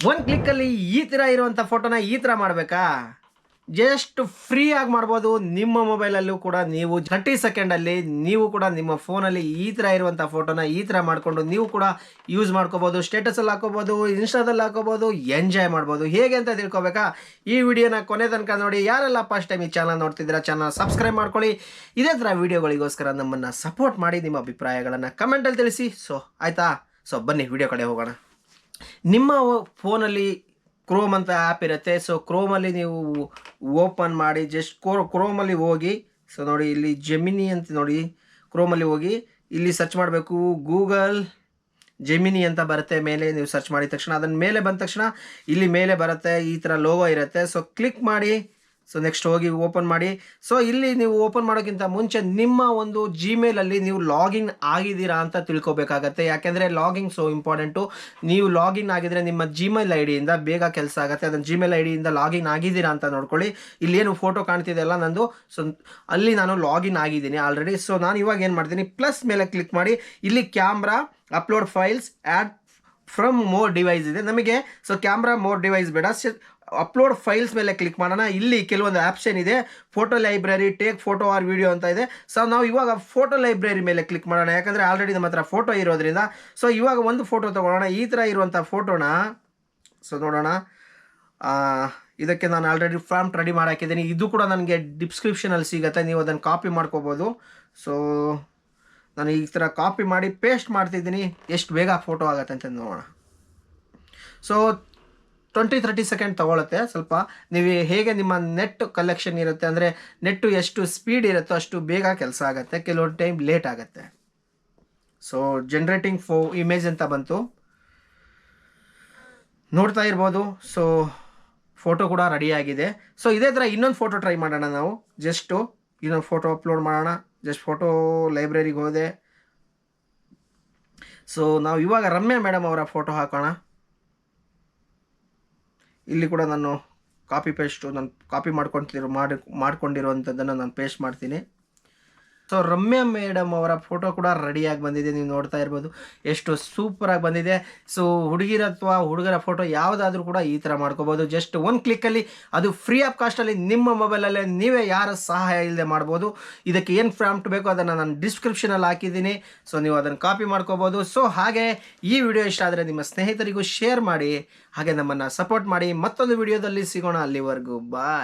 ಒಂದು ಕ್ಲಿಕ್ಕಲ್ಲಿ ಈ ಥರ ಇರುವಂಥ ಫೋಟೋನ ಈ ಥರ ಮಾಡಬೇಕಾ? ಜಸ್ಟ್ ಫ್ರೀ ಆಗಿ ಮಾಡ್ಬೋದು. ನಿಮ್ಮ ಮೊಬೈಲಲ್ಲೂ ಕೂಡ ನೀವು ಥರ್ಟಿ ಸೆಕೆಂಡಲ್ಲಿ ನೀವು ಕೂಡ ನಿಮ್ಮ ಫೋನಲ್ಲಿ ಈ ಥರ ಇರುವಂಥ ಫೋಟೋನ ಈ ಥರ ಮಾಡಿಕೊಂಡು ನೀವು ಕೂಡ ಯೂಸ್ ಮಾಡ್ಕೋಬೋದು ಸ್ಟೇಟಸಲ್ಲಿ ಹಾಕೋಬೋದು, ಇನ್ಸ್ಟಾದಲ್ಲಿ ಹಾಕೋಬೋದು ಎಂಜಾಯ್ ಮಾಡ್ಬೋದು. ಹೇಗೆ ಅಂತ ತಿಳ್ಕೊಬೇಕಾ? ಈ ವಿಡಿಯೋನ ಕೊನೆ ತನಕ ನೋಡಿ. ಯಾರೆಲ್ಲ ಫಸ್ಟ್ ಟೈಮ್ ಈ ಚಾನಲ್ ನೋಡ್ತಿದ್ದೀರಾ ಚಾನಲ್ ಸಬ್ಸ್ಕ್ರೈಬ್ ಮಾಡ್ಕೊಳ್ಳಿ. ಇದೇ ಥರ ವಿಡಿಯೋಗಳಿಗೋಸ್ಕರ ನಮ್ಮನ್ನು ಸಪೋರ್ಟ್ ಮಾಡಿ ನಿಮ್ಮ ಅಭಿಪ್ರಾಯಗಳನ್ನು ಕಮೆಂಟಲ್ಲಿ ತಿಳಿಸಿ. ಸೊ ಆಯಿತಾ? ಸೊ ಬನ್ನಿ ವಿಡಿಯೋ ಕಡೆ ಹೋಗೋಣ. ನಿಮ್ಮ ಫೋನಲ್ಲಿ ಕ್ರೋಮ್ ಅಂತ ಆ್ಯಪ್ ಇರುತ್ತೆ. ಸೊ ಕ್ರೋಮಲ್ಲಿ ನೀವು ಓಪನ್ ಮಾಡಿ ಜಸ್ಟ್ ಕ್ರೋ ಕ್ರೋಮಲ್ಲಿ ಹೋಗಿ ಸೊ ನೋಡಿ, ಇಲ್ಲಿ ಜೆಮಿನಿ ಅಂತ ನೋಡಿ ಕ್ರೋಮಲ್ಲಿ ಹೋಗಿ, ಇಲ್ಲಿ ಸರ್ಚ್ ಮಾಡಬೇಕು ಗೂಗಲ್ ಜೆಮಿನಿ ಅಂತ ಬರುತ್ತೆ ಮೇಲೆ, ನೀವು ಸರ್ಚ್ ಮಾಡಿದ ತಕ್ಷಣ. ಅದನ್ನ ಮೇಲೆ ಬಂದ ತಕ್ಷಣ, ಇಲ್ಲಿ ಮೇಲೆ ಬರುತ್ತೆ, ಈ ಥರ ಲೋಗೋ ಇರುತ್ತೆ. ಸೊ ಕ್ಲಿಕ್ ಮಾಡಿ ಸೊ ನೆಕ್ಸ್ಟ್ ಹೋಗಿ ಓಪನ್ ಮಾಡಿ. ಸೊ ಇಲ್ಲಿ ನೀವು ಓಪನ್ ಮಾಡೋಕ್ಕಿಂತ ಮುಂಚೆ ನಿಮ್ಮ ಒಂದು ಜಿಮೇಲಲ್ಲಿ ನೀವು ಲಾಗಿನ್ ಆಗಿದ್ದೀರಾ ಅಂತ ತಿಳ್ಕೊಬೇಕಾಗತ್ತೆ. ಯಾಕೆಂದರೆ ಲಾಗಿಂಗ್ ಸೊ ಇಂಪಾರ್ಟೆಂಟು ನೀವು ಲಾಗಿನ್ ಆಗಿದ್ರೆ ನಿಮ್ಮ ಜಿಮೇಲ್ ಐ ಡಿಯಿಂದ ಬೇಗ ಕೆಲಸ ಆಗುತ್ತೆ. ಅದನ್ನು ಜಿಮೇಲ್ ಐ ಡಿಯಿಂದ ಲಾಗಿನ್ ಆಗಿದ್ದೀರಾ ಅಂತ ನೋಡ್ಕೊಳ್ಳಿ. ಏನು ಫೋಟೋ ಕಾಣ್ತಿದೆಯಲ್ಲ ನಂದು. ಸೊ ಅಲ್ಲಿ ನಾನು ಲಾಗಿನ್ ಆಗಿದ್ದೀನಿ ಆಲ್ರೆಡಿ ಸೊ ನಾನು ಇವಾಗ ಏನು ಮಾಡ್ತೀನಿ? ಪ್ಲಸ್ ಮೇಲೆ ಕ್ಲಿಕ್ ಮಾಡಿ. ಇಲ್ಲಿ camera upload files add from more device ಇದೆ. ನಮಗೆ ಸೊ ಕ್ಯಾಮ್ರಾ ಮೋರ್ ಡಿವೈಸ್ ಬೇಡ. ಅಪ್ಲೋಡ್ ಫೈಲ್ಸ್ ಮೇಲೆ ಕ್ಲಿಕ್ ಮಾಡೋಣ. ಇಲ್ಲಿ ಕೆಲವೊಂದು ಆಪ್ಷನ್ ಇದೆ photo library take photo or video ಅಂತ ಇದೆ. ಸೊ ನಾವು ಇವಾಗ ಫೋಟೋ ಲೈಬ್ರರಿ ಮೇಲೆ ಕ್ಲಿಕ್ ಮಾಡೋಣ. ಯಾಕಂದರೆ ಆಲ್ರೆಡಿ ನಮ್ಮ ಹತ್ರ ಫೋಟೋ ಇರೋದ್ರಿಂದ. ಸೊ ಇವಾಗ ಒಂದು ಫೋಟೋ ತೊಗೊಳ್ಳೋಣ. ಈ ಥರ ಇರುವಂಥ ಫೋಟೋನ ಸೊ ನೋಡೋಣ. ಇದಕ್ಕೆ ನಾನು ಆಲ್ರೆಡಿ ಫಾರ್ಮ್ ರೆಡಿ ಮಾಡಿ ಹಾಕಿದ್ದೀನಿ. ಇದು ಕೂಡ ನನಗೆ ಡಿಸ್ಕ್ರಿಪ್ಷನಲ್ಲಿ ಸಿಗುತ್ತೆ. ನೀವು ಅದನ್ನು ಕಾಪಿ ಮಾಡ್ಕೋಬೋದು. ಸೊ ನಾನು ಈ ಥರ ಕಾಪಿ ಮಾಡಿ ಪೇಸ್ಟ್ ಮಾಡ್ತಿದ್ದೀನಿ. ಎಷ್ಟು ಬೇಗ ಫೋಟೋ ಆಗುತ್ತೆ ಅಂತ ನೋಡೋಣ. ಸೊ ಟ್ವೆಂಟಿ ತರ್ಟಿ ಸೆಕೆಂಡ್ ತೊಗೊಳುತ್ತೆ. ಸ್ವಲ್ಪ ನೀವು ಹೇಗೆ ನಿಮ್ಮ ನೆಟ್ ಕಲೆಕ್ಷನ್ ಇರುತ್ತೆ ಅಂದರೆ ನೆಟ್ಟು ಎಷ್ಟು ಸ್ಪೀಡ್ ಇರುತ್ತೋ ಅಷ್ಟು ಬೇಗ ಕೆಲಸ ಆಗುತ್ತೆ. ಕೆಲವೊಂದು ಟೈಮ್ ಲೇಟ್ ಆಗುತ್ತೆ. ಸೊ ಜನ್ರೇಟಿಂಗ್ ಫೋ ಇಮೇಜ್ ಅಂತ ಬಂತು. ನೋಡ್ತಾ ಇರ್ಬೋದು. ಸೊ ಫೋಟೋ ಕೂಡ ರೆಡಿ ಆಗಿದೆ. ಸೊ ಇದೇ ಥರ ಇನ್ನೊಂದು ಫೋಟೋ ಟ್ರೈ ಮಾಡೋಣ ನಾವು. ಜಸ್ಟು ಇನ್ನೊಂದು ಫೋಟೋ ಅಪ್ಲೋಡ್ ಮಾಡೋಣ. ಜಸ್ಟ್ ಫೋಟೋ ಲೈಬ್ರರಿಗೆ ಹೋದೆ. ಸೊ ನಾವು ಇವಾಗ ರಮ್ಯಾ ಮೇಡಮ್ ಅವರ ಫೋಟೋ ಹಾಕೋಣ. ಇಲ್ಲಿ ಕೂಡ ನಾನು ಕಾಪಿ ಪೇಸ್ಟು ನಾನು ಕಾಪಿ ಮಾಡ್ಕೊತಿರೋ ಮಾಡಿ ಮಾಡ್ಕೊಂಡಿರುವಂಥದ್ದನ್ನು ನಾನು ಪೇಸ್ಟ್ ಮಾಡ್ತೀನಿ. ಸೊ ರಮ್ಯಾ ಮೇಡಮ್ ಅವರ ಫೋಟೋ ಕೂಡ ರೆಡಿಯಾಗಿ ಬಂದಿದೆ. ನೀವು ನೋಡ್ತಾ ಇರ್ಬೋದು. ಎಷ್ಟು ಸೂಪರಾಗಿ ಬಂದಿದೆ. ಸೊ ಹುಡುಗಿರ ಅಥವಾ ಹುಡುಗರ ಫೋಟೋ ಯಾವುದಾದ್ರೂ ಕೂಡ ಈ ಥರ ಮಾಡ್ಕೋಬೋದು. ಜಸ್ಟ್ ಒಂದು ಕ್ಲಿಕ್ಕಲ್ಲಿ ಅದು ಫ್ರೀ ಆಫ್ ಕಾಸ್ಟಲ್ಲಿ ನಿಮ್ಮ ಮೊಬೈಲಲ್ಲೇ ನೀವೇ ಯಾರ ಸಹಾಯ ಇಲ್ಲದೆ ಮಾಡ್ಬೋದು. ಇದಕ್ಕೆ ಏನು ಫ್ರಾಮ್ಟ್ ಬೇಕೋ ಅದನ್ನು ನಾನು ಡಿಸ್ಕ್ರಿಪ್ಷನಲ್ಲಿ ಹಾಕಿದ್ದೀನಿ. ಸೊ ನೀವು ಅದನ್ನು ಕಾಪಿ ಮಾಡ್ಕೋಬೋದು. ಸೊ ಹಾಗೆ ಈ ವಿಡಿಯೋ ಇಷ್ಟ ಆದರೆ ನಿಮ್ಮ ಸ್ನೇಹಿತರಿಗೂ ಶೇರ್ ಮಾಡಿ. ಹಾಗೆ ನಮ್ಮನ್ನು ಸಪೋರ್ಟ್ ಮಾಡಿ. ಮತ್ತೊಂದು ವಿಡಿಯೋದಲ್ಲಿ ಸಿಗೋಣ ಅಲ್ಲಿವರೆಗೂ. ಬಾಯ್